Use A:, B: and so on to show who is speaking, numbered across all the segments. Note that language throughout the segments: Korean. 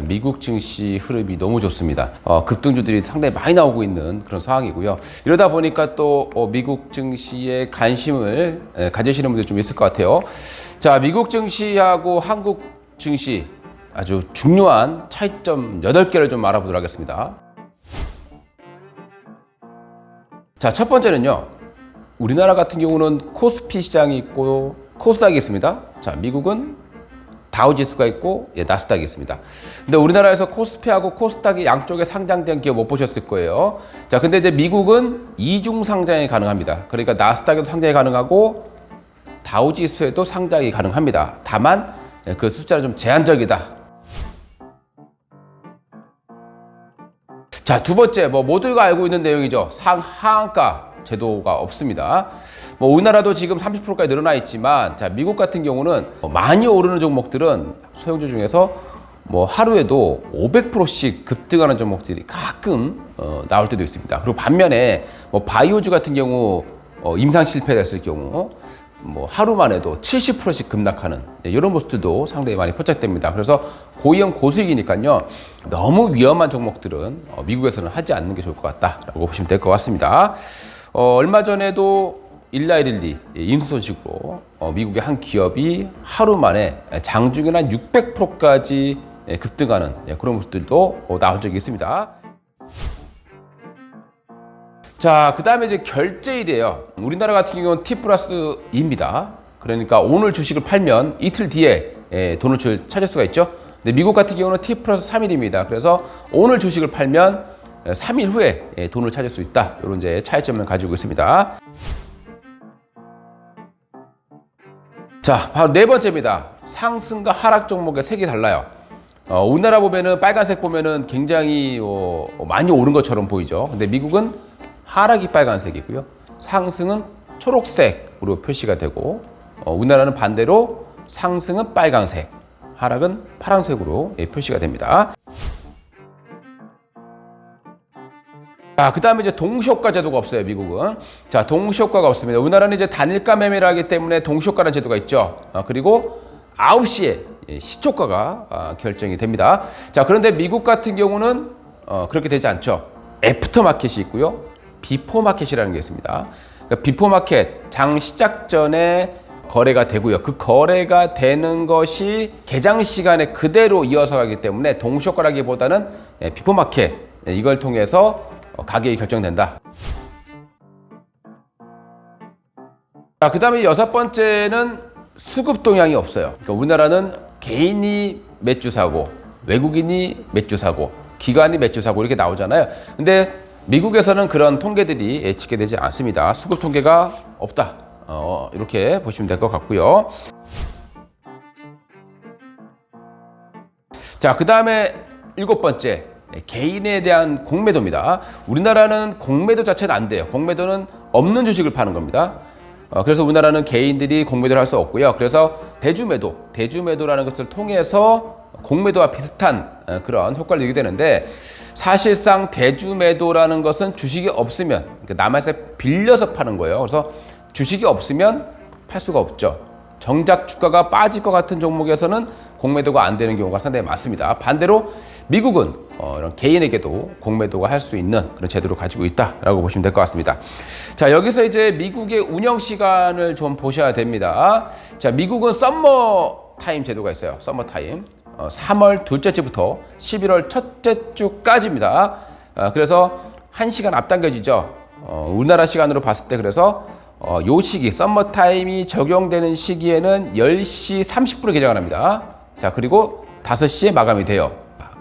A: 미국 증시 흐름이 너무 좋습니다. 어, 급등주들이 상당히 많이 나오고 있는 그런 상황이고요. 이러다 보니까 또 어, 미국 증시에 관심을 에, 가지시는 분들 좀 있을 것 같아요. 자, 미국 증시하고 한국 증시 아주 중요한 차이점 8개를 좀 알아보도록 하겠습니다. 자, 첫 번째는요. 우리나라 같은 경우는 코스피 시장이 있고 코스닥이 있습니다. 자, 미국은 다우 지수가 있고 예, 나스닥이 있습니다. 근데 우리나라에서 코스피하고 코스닥이 양쪽에 상장된 기업 못 보셨을 거예요. 자, 근데 이제 미국은 이중 상장이 가능합니다. 그러니까 나스닥에도 상장이 가능하고 다우 지수에도 상장이 가능합니다. 다만 예, 그 숫자는 좀 제한적이다. 자, 두 번째, 뭐 모두가 알고 있는 내용이죠. 상하한가 제도가 없습니다. 뭐 우리나라도 지금 30%까지 늘어나 있지만, 자, 미국 같은 경우는 많이 오르는 종목들은 소형주 중에서 뭐 하루에도 500%씩 급등하는 종목들이 가끔 어, 나올 때도 있습니다. 그리고 반면에 뭐 바이오주 같은 경우 어, 임상 실패했을 경우 뭐 하루만 해도 70%씩 급락하는 네, 이런 모습들도 상당히 많이 포착됩니다. 그래서 고위험 고수익이니까요. 너무 위험한 종목들은 어, 미국에서는 하지 않는 게 좋을 것 같다라고 보시면 될 것 같습니다. 어, 얼마 전에도 일라일일리 인수 소식으로 어, 미국의 한 기업이 하루 만에 장중에는 한 600%까지 급등하는 예, 그런 모습들도 어, 나온 적이 있습니다. 자, 그 다음에 이제 결제일이에요. 우리나라 같은 경우는 T 플러스 2입니다. 그러니까 오늘 주식을 팔면 이틀 뒤에 예, 돈을 줄- 찾을 수가 있죠. 근데 미국 같은 경우는 T 플러스 3일입니다. 그래서 오늘 주식을 팔면 3일 후에 예, 돈을 찾을 수 있다. 이런 이제 차이점을 가지고 있습니다. 자, 바로 네 번째입니다. 상승과 하락 종목의 색이 달라요. 어, 우리나라 보면은 빨간색 보면은 굉장히 어, 많이 오른 것처럼 보이죠. 근데 미국은 하락이 빨간색이고요. 상승은 초록색으로 표시가 되고 어, 우리나라는 반대로 상승은 빨간색, 하락은 파란색으로 예, 표시가 됩니다. 자, 그 다음에 이제 동시효과 제도가 없어요, 미국은. 자, 동시효과가 없습니다. 우리나라는 이제 단일가 매매를 하기 때문에 동시효과라는 제도가 있죠. 어, 그리고 9시에 예, 시초가가 아, 결정이 됩니다. 자, 그런데 미국 같은 경우는 어, 그렇게 되지 않죠. 애프터 마켓이 있고요. 비포 마켓이라는 게 있습니다. 그러니까 비포 마켓 장 시작 전에 거래가 되고요. 그 거래가 되는 것이 개장 시간에 그대로 이어서 가기 때문에 동시효과라기보다는 예, 비포 마켓 예, 이걸 통해서 어, 가격이 결정된다. 자, 그 다음에 여섯 번째는 수급 동향이 없어요. 그러니까 우리나라는 개인이 맥주 사고, 외국인이 맥주 사고, 기관이 맥주 사고 이렇게 나오잖아요. 근데 미국에서는 그런 통계들이 예측이 되지 않습니다. 수급 통계가 없다. 어, 이렇게 보시면 될 것 같고요. 자, 그 다음에 일곱 번째. 네, 개인에 대한 공매도입니다. 우리나라는 공매도 자체는 안 돼요. 공매도는 없는 주식을 파는 겁니다. 어, 그래서 우리나라는 개인들이 공매도를 할 수 없고요. 그래서 대주매도, 대주매도라는 것을 통해서 공매도와 비슷한 어, 그런 효과를 내게 되는데 사실상 대주매도라는 것은 주식이 없으면 그러니까 남한테 빌려서 파는 거예요. 그래서 주식이 없으면 팔 수가 없죠. 정작 주가가 빠질 것 같은 종목에서는 공매도가 안 되는 경우가 상당히 많습니다. 반대로 미국은 어, 이런 개인에게도 공매도가 할 수 있는 그런 제도를 가지고 있다라고 보시면 될 것 같습니다. 자 여기서 이제 미국의 운영 시간을 좀 보셔야 됩니다. 자 미국은 썸머 타임 제도가 있어요. 썸머 타임. 어, 3월 둘째 주부터 11월 첫째 주까지입니다. 어, 그래서 1시간 앞당겨지죠. 어, 우리나라 시간으로 봤을 때 그래서 어, 요 시기 썸머 타임이 적용되는 시기에는 10시 30분에 개장을 합니다. 자, 그리고 5시에 마감이 돼요.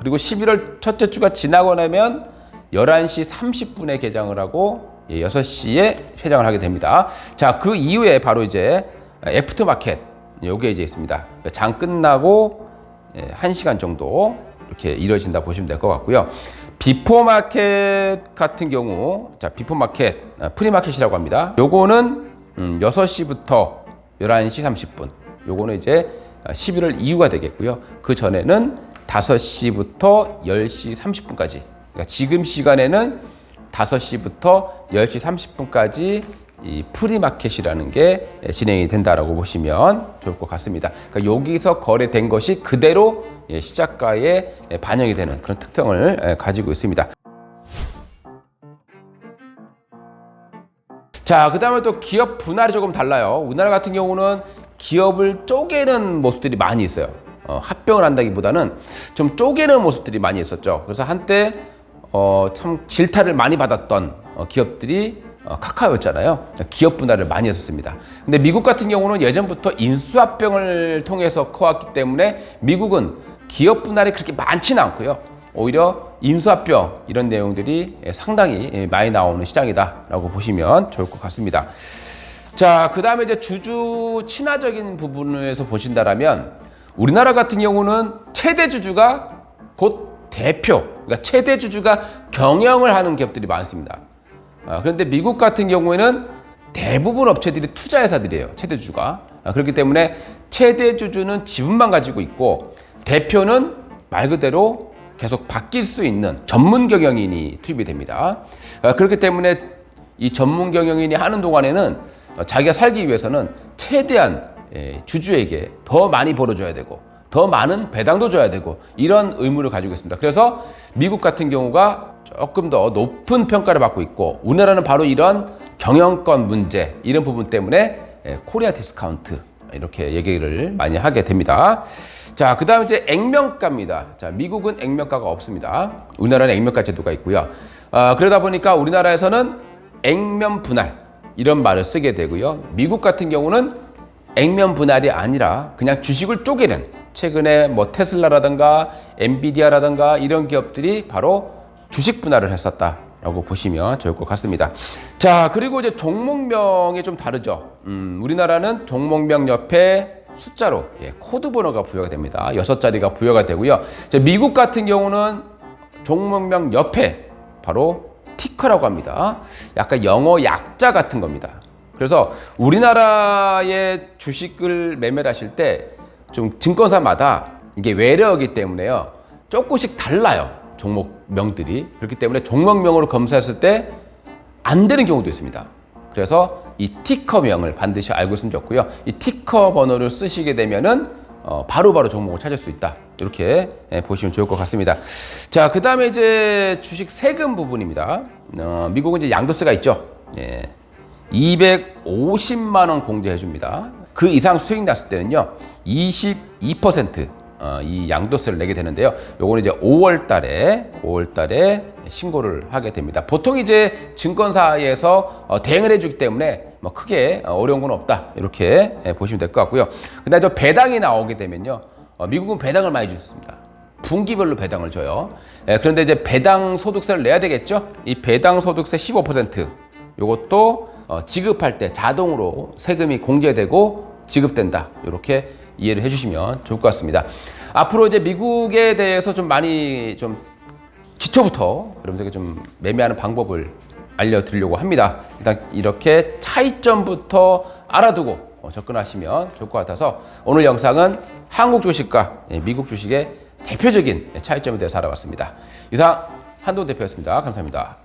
A: 그리고 11월 첫째 주가 지나고 나면 11시 30분에 개장을 하고 예, 6시에 회장을 하게 됩니다. 자, 그 이후에 바로 이제 애프터 마켓 요게 이제 있습니다. 그러니까 장 끝나고 예, 1시간 정도 이렇게 이루어진다 보시면 될 것 같고요. 비포 마켓 같은 경우 자, 비포 마켓 아, 프리마켓이라고 합니다. 요거는 음, 6시부터 11시 30분. 요거는 이제 11월 이후가 되겠고요. 그 전에는 5시부터 10시 30분까지. 그러니까 지금 시간에는 5시부터 10시 30분까지 이 프리마켓이라는 게 진행이 된다라고 보시면 좋을 것 같습니다. 그러니까 여기서 거래된 것이 그대로 예, 시작가에 예, 반영이 되는 그런 특성을 예, 가지고 있습니다. 자, 그 다음에 또 기업 분할이 조금 달라요. 우리나라 같은 경우는 기업을 쪼개는 모습들이 많이 있어요. 어, 합병을 한다기보다는 좀 쪼개는 모습들이 많이 있었죠. 그래서 한때 어, 참 질타를 많이 받았던 어, 기업들이 어, 카카오였잖아요. 기업 분할을 많이 했었습니다. 근데 미국 같은 경우는 예전부터 인수합병을 통해서 커왔기 때문에 미국은 기업 분할이 그렇게 많지는 않고요. 오히려 인수합병 이런 내용들이 예, 상당히 예, 많이 나오는 시장이다라고 보시면 좋을 것 같습니다. 자, 그 다음에 이제 주주 친화적인 부분에서 보신다라면 우리나라 같은 경우는 최대 주주가 곧 대표, 그러니까 최대 주주가 경영을 하는 기업들이 많습니다. 아, 그런데 미국 같은 경우에는 대부분 업체들이 투자회사들이에요. 최대 주주가. 아, 그렇기 때문에 최대 주주는 지분만 가지고 있고 대표는 말 그대로 계속 바뀔 수 있는 전문 경영인이 투입이 됩니다. 아, 그렇기 때문에 이 전문 경영인이 하는 동안에는 어, 자기가 살기 위해서는 최대한 예, 주주에게 더 많이 벌어줘야 되고 더 많은 배당도 줘야 되고 이런 의무를 가지고 있습니다. 그래서 미국 같은 경우가 조금 더 높은 평가를 받고 있고 우리나라는 바로 이런 경영권 문제 이런 부분 때문에 예, 코리아 디스카운트 이렇게 얘기를 많이 하게 됩니다. 자, 그 다음 이제 액면가입니다. 자, 미국은 액면가가 없습니다. 우리나라는 액면가 제도가 있고요. 아, 그러다 보니까 우리나라에서는 액면 분할 이런 말을 쓰게 되고요. 미국 같은 경우는 액면 분할이 아니라 그냥 주식을 쪼개는 최근에 뭐 테슬라라든가 엔비디아라든가 이런 기업들이 바로 주식 분할을 했었다 라고 보시면 좋을 것 같습니다. 자, 그리고 이제 종목명이 좀 다르죠. 음, 우리나라는 종목명 옆에 숫자로 예, 코드 번호가 부여가 됩니다. 여섯 자리가 부여가 되고요. 이제 미국 같은 경우는 종목명 옆에 바로 티커라고 합니다. 약간 영어 약자 같은 겁니다. 그래서 우리나라의 주식을 매매를 하실 때 좀 증권사마다 이게 외래어기 때문에요. 조금씩 달라요. 종목명들이. 그렇기 때문에 종목명으로 검사했을 때 안 되는 경우도 있습니다. 그래서 이 티커명을 반드시 알고 있으면 좋고요. 이 티커 번호를 쓰시게 되면은 어, 바로바로 종목을 찾을 수 있다. 이렇게 예, 보시면 좋을 것 같습니다. 자, 그 다음에 이제 주식 세금 부분입니다. 어, 미국은 이제 양도세가 있죠. 예. 250만 원 공제해 줍니다. 그 이상 수익 났을 때는요, 22%. 어, 이 양도세를 내게 되는데요. 요거는 이제 5월 달에 5월 달에 신고를 하게 됩니다. 보통 이제 증권사에서 어, 대응을 해주기 때문에 뭐 크게 어, 어려운 건 없다. 이렇게 예, 보시면 될 것 같고요. 근데 저 배당이 나오게 되면요. 어, 미국은 배당을 많이 주습니다. 분기별로 배당을 줘요. 예, 그런데 이제 배당 소득세를 내야 되겠죠? 이 배당 소득세 15% 요것도 어, 지급할 때 자동으로 세금이 공제되고 지급된다. 이렇게 이해를 해주시면 좋을 것 같습니다. 앞으로 이제 미국에 대해서 좀 많이 좀 기초부터 여러분들에게 좀 매매하는 방법을 알려드리려고 합니다. 일단 이렇게 차이점부터 알아두고 어, 접근하시면 좋을 것 같아서 오늘 영상은 한국 주식과 예, 미국 주식의 대표적인 차이점에 대해서 알아봤습니다. 이상 한동 대표였습니다. 감사합니다.